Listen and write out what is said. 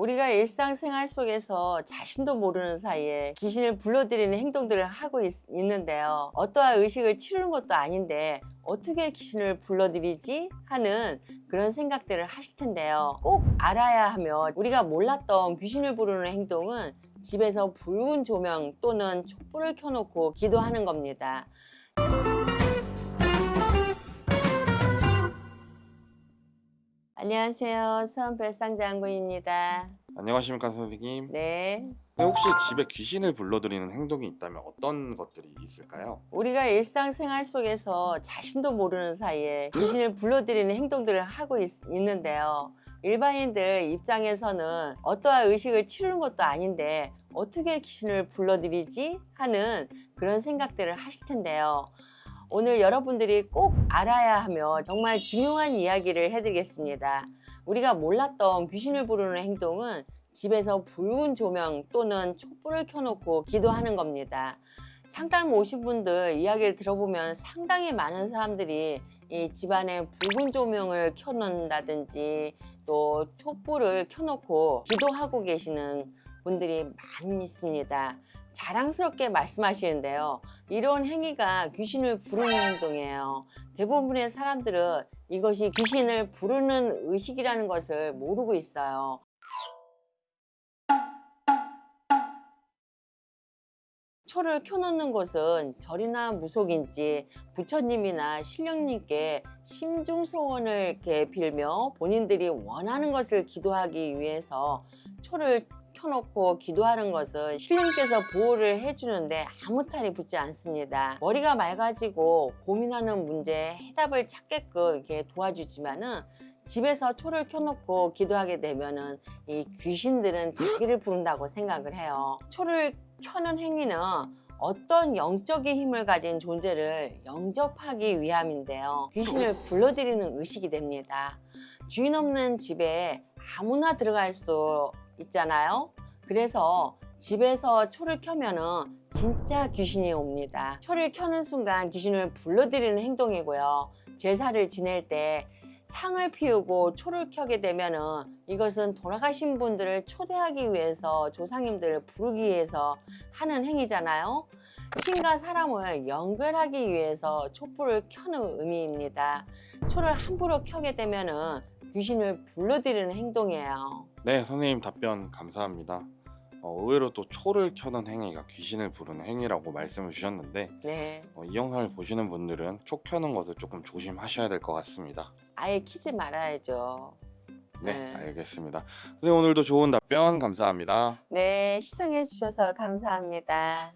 우리가 일상생활 속에서 자신도 모르는 사이에 귀신을 불러들이는 행동들을 하고 있, 는데요 어떠한 의식을 치르는 것도 아닌데 어떻게 귀신을 불러들이지? 하는 그런 생각들을 하실 텐데요. 꼭 알아야 하며 우리가 몰랐던 귀신을 부르는 행동은 집에서 붉은 조명 또는 촛불을 켜놓고 기도하는 겁니다. 안녕하세요. 수원별상 장군입니다. 안녕하십니까 선생님. 네. 네, 혹시 집에 귀신을 불러들이는 행동이 있다면 어떤 것들이 있을까요? 우리가 일상생활 속에서 자신도 모르는 사이에 귀신을 불러들이는 행동들을 하고 있, 는데요 일반인들 입장에서는 어떠한 의식을 치르는 것도 아닌데 어떻게 귀신을 불러들이지? 하는 그런 생각들을 하실 텐데요. 오늘 여러분들이 꼭 알아야 하며 정말 중요한 이야기를 해드리겠습니다. 우리가 몰랐던 귀신을 부르는 행동은 집에서 붉은 조명 또는 촛불을 켜놓고 기도하는 겁니다. 상담 오신 분들 이야기를 들어보면 상당히 많은 사람들이 이 집안에 붉은 조명을 켜놓는다든지 또 촛불을 켜놓고 기도하고 계시는 분들이 많이 있습니다. 자랑스럽게 말씀하시는데요. 이런 행위가 귀신을 부르는 행동이에요. 대부분의 사람들은 이것이 귀신을 부르는 의식이라는 것을 모르고 있어요. 초를 켜놓는 것은 절이나 무속인지 부처님이나 신령님께 심중소원을 빌며 본인들이 원하는 것을 기도하기 위해서 초를 켜놓고 기도하는 것은 신령께서 보호를 해주는데 아무 탈이 붙지 않습니다. 머리가 맑아지고 고민하는 문제에 해답을 찾게끔 이렇게 도와주지만은 집에서 초를 켜놓고 기도하게 되면은 이 귀신들은 자기를 부른다고 생각을 해요. 초를 켜는 행위는 어떤 영적인 힘을 가진 존재를 영접하기 위함인데요. 귀신을 불러들이는 의식이 됩니다. 주인 없는 집에 아무나 들어갈 수 있잖아요. 그래서 집에서 초를 켜면은 진짜 귀신이 옵니다. 초를 켜는 순간 귀신을 불러들이는 행동이고요. 제사를 지낼 때 향을 피우고 초를 켜게 되면은 이것은 돌아가신 분들을 초대하기 위해서 조상님들을 부르기 위해서 하는 행위잖아요. 신과 사람을 연결하기 위해서 촛불을 켜는 의미입니다. 초를 함부로 켜게 되면은 귀신을 불러들이는 행동이에요. 네, 선생님 답변 감사합니다. 어, 의외로 또 초를 켜는 행위가 귀신을 부르는 행위라고 말씀을 주셨는데 네. 어, 이 영상을 보시는 분들은 초 켜는 것을 조금 조심하셔야 될 것 같습니다. 아예 키지 말아야죠. 네, 네. 알겠습니다. 선생님 오늘도 좋은 답변 감사합니다. 네, 시청해 주셔서 감사합니다.